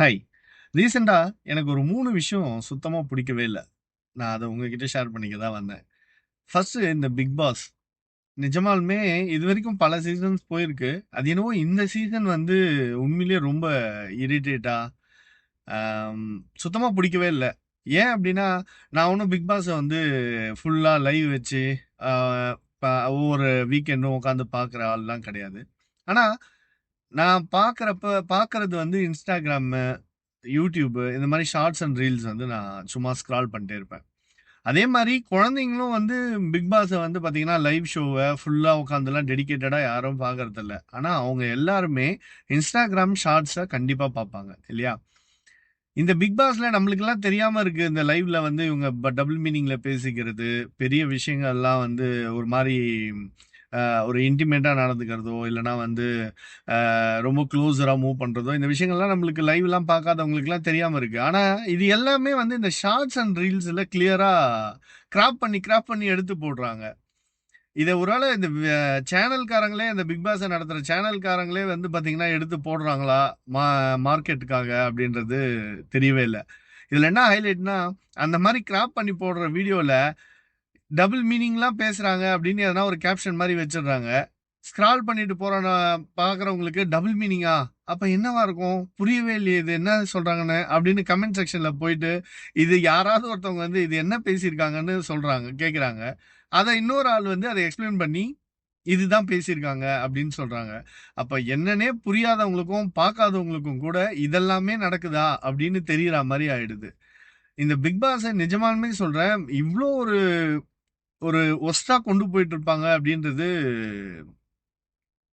Hi. ரீசெண்டாக எனக்கு ஒரு மூணு விஷயம் சுத்தமாக பிடிக்கவே இல்லை நான் அதை உங்ககிட்ட ஷேர் பண்ணிக்க தான் வந்தேன். ஃபஸ்ட்டு இந்த பிக் பாஸ். நிஜமாலுமே இது வரைக்கும் பல சீசன்ஸ் போயிருக்கு. அது என்னவோ இந்த சீசன் வந்து உண்மையிலேயே ரொம்ப இரிட்டேட்டாக சுத்தமாக பிடிக்கவே இல்லை ஏன் அப்படின்னா நான் ஒன்றும் பிக் பாஸை வந்து ஃபுல்லாக லைவ் வச்சு, ஒவ்வொரு வீக்கெண்டும் உட்காந்து பார்க்குற ஆள்லாம் கிடையாது. ஆனால் நான் பார்க்குறப்ப பார்க்குறது வந்து இன்ஸ்டாகிராமு யூடியூப்பு இந்த மாதிரி ஷார்ட்ஸ் அண்ட் ரீல்ஸ் வந்து நான் சும்மா ஸ்க்ரால் பண்ணிட்டே இருப்பேன். அதே மாதிரி குழந்தைங்களும் வந்து பிக் பாஸை வந்து பார்த்தீங்கன்னா, லைவ் ஷோவை ஃபுல்லாக உட்காந்துலாம் டெடிக்கேட்டடாக யாரும் பார்க்கறதில்ல. ஆனால் அவங்க எல்லாருமே இன்ஸ்டாகிராம் ஷார்ட்ஸை கண்டிப்பாக பார்ப்பாங்க. இல்லையா? இந்த பிக் பாஸ்ல நம்மளுக்கெல்லாம் தெரியாம இருக்கு. இந்த லைவ்ல வந்து இவங்க ப டபுள் மீனிங்ல பேசிக்கிறது, பெரிய விஷயங்கள்லாம் வந்து ஒரு மாதிரி ஒரு இன்டிமேட்டாக நடந்துக்கிறதோ, இல்லைனா வந்து ரொம்ப க்ளோஸராக மூவ் பண்ணுறதோ இந்த விஷயங்கள்லாம் நம்மளுக்கு லைவ்லாம் பார்க்காதவங்களுக்குலாம் தெரியாமல் இருக்குது ஆனால் இது எல்லாமே வந்து இந்த ஷார்ட்ஸ் அண்ட் ரீல்ஸில் கிளியராக கிராப் பண்ணி, கிராப் பண்ணி எடுத்து போடுறாங்க. இதை ஒருவேளை இந்த சேனல்காரங்களே இந்த பிக் பாஸை நடத்துகிற சேனல்காரங்களே வந்து பார்த்தீங்கன்னா, எடுத்து போடுறாங்களா? மா மார்க்கெட்டுக்காக அப்படின்றது தெரியவே இல்லை இதில் என்ன ஹைலைட்னா, அந்த மாதிரி கிராப் பண்ணி போடுற வீடியோவில் டபுள் மீனிங்லாம் பேசுறாங்க அப்படின்னு எதனா ஒரு கேப்ஷன் மாதிரி வச்சிடுறாங்க ஸ்க்ரால் பண்ணிட்டு போற பார்க்குறவங்களுக்கு டபுள் மீனிங்கா? அப்ப என்னவா இருக்கும்? புரியவே இல்லையே இது என்ன சொல்றாங்கன்னு அப்படின்னு கமெண்ட் செக்ஷன்ல போயிட்டு, இது யாராவது ஒருத்தவங்க வந்து இது என்ன பேசியிருக்காங்கன்னு சொல்றாங்க கேட்குறாங்க. அதை இன்னொரு ஆள் வந்து அதை எக்ஸ்ப்ளைன் பண்ணி, இதுதான் பேசியிருக்காங்க அப்படின்னு சொல்றாங்க. அப்ப என்னன்னே புரியாதவங்களுக்கும், பார்க்காதவங்களுக்கும் கூட இதெல்லாமே நடக்குதா? அப்படின்னு தெரியற மாதிரி ஆயிடுது. இந்த பிக் பாஸை நிஜமானமே சொல்றேன். இவ்வளோ ஒரு ஒரு வொர்ஸ்ட்டா கொண்டு போயிட்டு இருப்பாங்க அப்படின்றது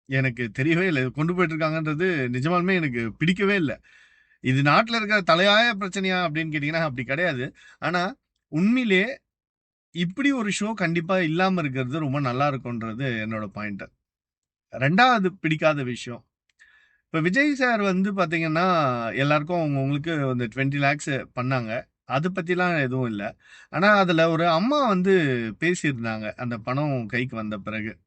எனக்கு தெரியவே இல்லை கொண்டு போயிட்டு இருக்காங்கன்றது நிஜமாலுமே எனக்கு பிடிக்கவே இல்லை இது நாட்டில் இருக்கிற தலையாய பிரச்சனையா அப்படின்னு கேட்டிங்கன்னா அப்படி கிடையாது. ஆனால் உண்மையிலேயே இப்படி ஒரு ஷோ கண்டிப்பாக இல்லாமல் இருக்கிறது ரொம்ப நல்லா இருக்கும்ன்றது என்னோட பாயிண்ட். ரெண்டாவது பிடிக்காத விஷயம். இப்போ விஜய் சார் வந்து பார்த்தீங்கன்னா, எல்லாருக்கும் அவங்கவுங்களுக்கு வந்து டுவெண்ட்டி லேக்ஸ் பண்ணாங்க. அது பற்றிலாம் எதுவும் இல்லை ஆனால் அதில் ஒரு அம்மா வந்து பேசியிருந்தாங்க. அந்த பணம் கைக்கு வந்த பிறகு.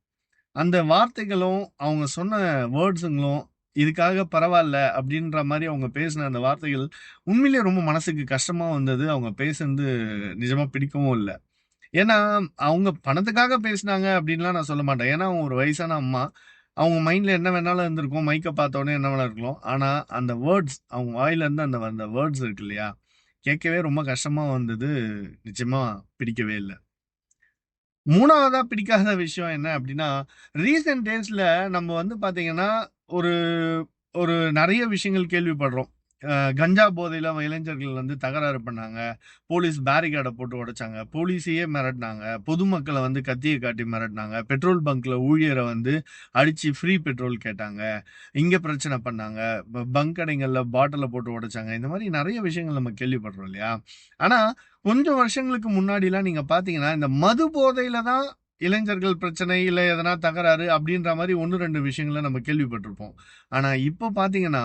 அந்த வார்த்தைகளும், அவங்க சொன்ன வேர்ட்ஸுங்களும், இதுக்காக பரவாயில்ல அப்படின்ற மாதிரி அவங்க பேசின அந்த வார்த்தைகள், உண்மையிலேயே ரொம்ப மனசுக்கு கஷ்டமாக வந்தது. அவங்க பேசுனது நிஜமாக பிடிக்கவும் இல்லை ஏன்னா, அவங்க பணத்துக்காக பேசினாங்க அப்படின்லாம் நான் சொல்ல மாட்டேன். ஏன்னா, அவங்க ஒரு வயசான அம்மா. அவங்க மைண்டில் என்ன வேணாலும் இருந்திருக்கும். மைக்கை பார்த்தோன்னே என்ன வேணா இருக்கலாம். ஆனால் அந்த வேர்ட்ஸ் அவங்க வாயிலேருந்து அந்த அந்த வேர்ட்ஸ் இருக்கு இல்லையா? கேட்கவே ரொம்ப கஷ்டமாக வந்தது. நிச்சயமாக பிடிக்கவே இல்லை மூணாவதாக பிடிக்காத விஷயம் என்ன அப்படின்னா ரீசெண்ட் டேஸில் நம்ம வந்து பார்த்திங்கன்னா ஒரு ஒரு நிறைய விஷயங்கள் கேள்விப்படுறோம். கஞ்சா போதையில் இளைஞர்கள் வந்து தகராறு பண்ணாங்க. போலீஸ் பேரிகேடை போட்டு உடைச்சாங்க. போலீஸையே மிரட்டினாங்க பொதுமக்களை வந்து கத்தியை காட்டி மிரட்டினாங்க பெட்ரோல் பங்க்கில் ஊழியரை வந்து அடித்து ஃப்ரீ பெட்ரோல் கேட்டாங்க. இங்கே பிரச்சனை பண்ணாங்க. பங்க் கடைங்களில் பாட்டிலை போட்டு உடைச்சாங்க. இந்த மாதிரி நிறைய விஷயங்கள் நம்ம கேள்விப்படுறோம் இல்லையா? ஆனால் கொஞ்சம் வருஷங்களுக்கு முன்னாடிலாம் நீங்கள் பார்த்தீங்கன்னா, இந்த மது போதையில் தான் இளைஞர்கள் பிரச்சனை, இல்லை எதனா தகராறு அப்படின்ற மாதிரி ஒன்று ரெண்டு விஷயங்கள நம்ம கேள்விப்பட்டிருப்போம். ஆனால் இப்போ பார்த்தீங்கன்னா,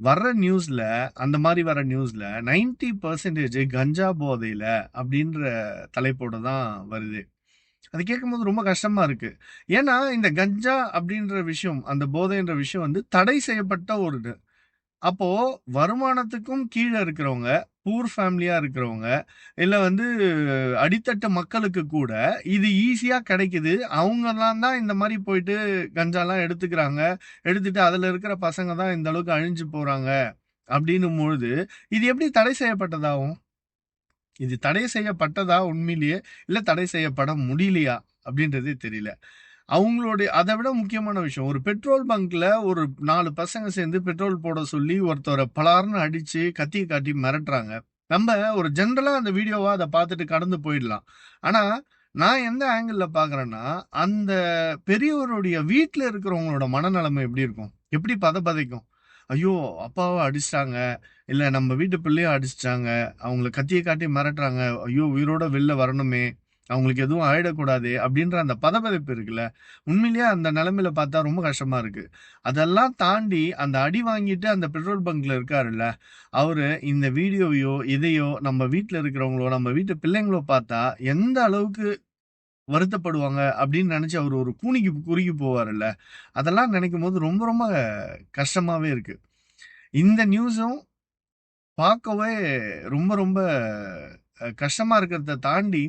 வர்ற நியூஸ்ல அந்த மாதிரி வர நியூஸ்ல 90% கஞ்சா போதையில அப்படின்ற தலைப்போட தான் வருது அது கேட்கும்போது ரொம்ப கஷ்டமா இருக்கு. ஏன்னா, இந்த கஞ்சா அப்படின்ற விஷயம், அந்த போதைன்ற விஷயம் வந்து தடை செய்யப்பட்ட ஒரு அப்போ வருமானத்துக்கும் கீழே இருக்கிறவங்க, பூர் ஃபேமிலியா இருக்கிறவங்க, இல்ல வந்து அடித்தட்டு மக்களுக்கு கூட இது ஈஸியா கிடைக்குது. அவங்கலாம் தான் இந்த மாதிரி போயிட்டு கஞ்சாலாம் எடுத்துக்கிறாங்க. எடுத்துட்டு அதுல இருக்கிற பசங்க தான் இந்த அளவுக்கு அழிஞ்சு போறாங்க. அப்படின்னும் பொழுது, இது எப்படி தடை செய்யப்பட்டதாகும்? இது தடை செய்யப்பட்டதா உண்மையிலேயே? இல்ல தடை செய்யப்பட முடியலையா? அப்படின்றதே தெரியல. அவங்களுடைய அதை விட முக்கியமான விஷயம், ஒரு பெட்ரோல் பங்க்ல ஒரு நாலு பசங்க சேர்ந்து பெட்ரோல் போட சொல்லி ஒருத்தரை பலார்ன்னு அடிச்சு, கத்தி காட்டி மிரட்டுறாங்க. நம்ம ஒரு ஜென்ரலாக அந்த வீடியோவாக அதை பார்த்துட்டு கடந்து போயிடலாம். ஆனா, நான் எந்த ஆங்கிளில் பார்க்குறேன்னா, அந்த பெரியவருடைய வீட்டில் இருக்கிறவங்களோட மனநிலைமை எப்படி இருக்கும்? எப்படி பதபதைக்கும்? ஐயோ! அப்பாவை அடிச்சிட்டாங்க இல்ல நம்ம வீட்டு பிள்ளையும் அடிச்சிட்டாங்க அவங்கள கத்தியை காட்டி மிரட்டுறாங்க. ஐயோ! உயிரோட வெளில வரணுமே. அவங்களுக்கு எதுவும் ஆயிடக்கூடாது அப்படின்ற அந்த பதபதைப்பு இருக்குல்ல. உண்மையிலேயே அந்த நிலமையில பார்த்தா ரொம்ப கஷ்டமா இருக்கு. அதெல்லாம் தாண்டி அந்த அடி வாங்கிட்டு அந்த பெட்ரோல் பங்க்ல இருக்காருல்ல, அவரு இந்த வீடியோவையோ, இதையோ நம்ம வீட்டில் இருக்கிறவங்களோ, நம்ம வீட்டு பிள்ளைங்களோ பார்த்தா எந்த அளவுக்கு வருத்தப்படுவாங்க அப்படின்னு நினச்சி அவர் ஒரு கூனிக்கு குறுகி போவாருல்ல. அதெல்லாம் நினைக்கும் போது ரொம்ப ரொம்ப கஷ்டமாகவே இருக்குது இந்த நியூஸும் பார்க்கவே ரொம்ப ரொம்ப கஷ்டமாக இருக்கிறத தாண்டி,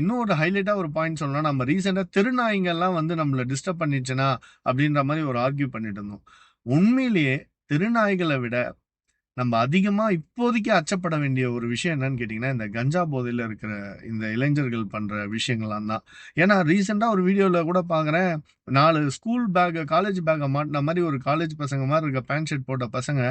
இன்னும் ஒரு ஹைலைட்டாக ஒரு பாயிண்ட் சொல்லணும்னா, நம்ம ரீசெண்டாக திருநாய்ங்கள்லாம் வந்து நம்மள டிஸ்டர்ப் பண்ணிச்சுனா, அப்படின்ற மாதிரி ஒரு ஆர்கியூ பண்ணிட்டு இருந்தோம். உண்மையிலேயே திருநாய்களை விட, நம்ம அதிகமாக இப்போதைக்கு அச்சப்பட வேண்டிய ஒரு விஷயம் என்னன்னு கேட்டிங்கன்னா இந்த கஞ்சா போதையில் இருக்கிற இந்த இளைஞர்கள் பண்ணுற விஷயங்கள்லாம் தான். ஏன்னா ரீசெண்டாக ஒரு வீடியோவில் கூட பார்க்குறேன், நாலு ஸ்கூல் பேக்கை காலேஜ் பேக்கை மாட்டின மாதிரி ஒரு காலேஜ் பசங்க மாதிரி இருக்க பேண்ட் ஷர்ட் போட்ட பசங்க,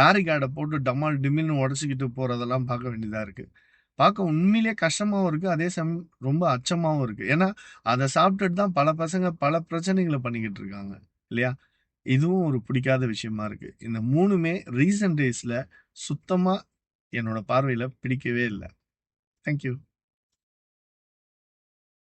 பேரிகேடை போட்டு டமால் டிமில்னு உடச்சிக்கிட்டு போகிறதெல்லாம் பார்க்க வேண்டியதாக இருக்குது பார்க்க உண்மையிலேயே கஷ்டமாகவும் இருக்குது அதே சமயம் ரொம்ப அச்சமாகவும் இருக்குது ஏன்னா, அதை சாப்பிட்டுட்டு தான் பல பசங்க பல பிரச்சனைகளை பண்ணிக்கிட்டு இருக்காங்க. இல்லையா? இதுவும் ஒரு பிடிக்காத விஷயமா இருக்குது இந்த மூணுமே ரீசன்ட் டேஸில் சுத்தமாக என்னோட பார்வையில் பிடிக்கவே இல்லை தேங்க் யூ.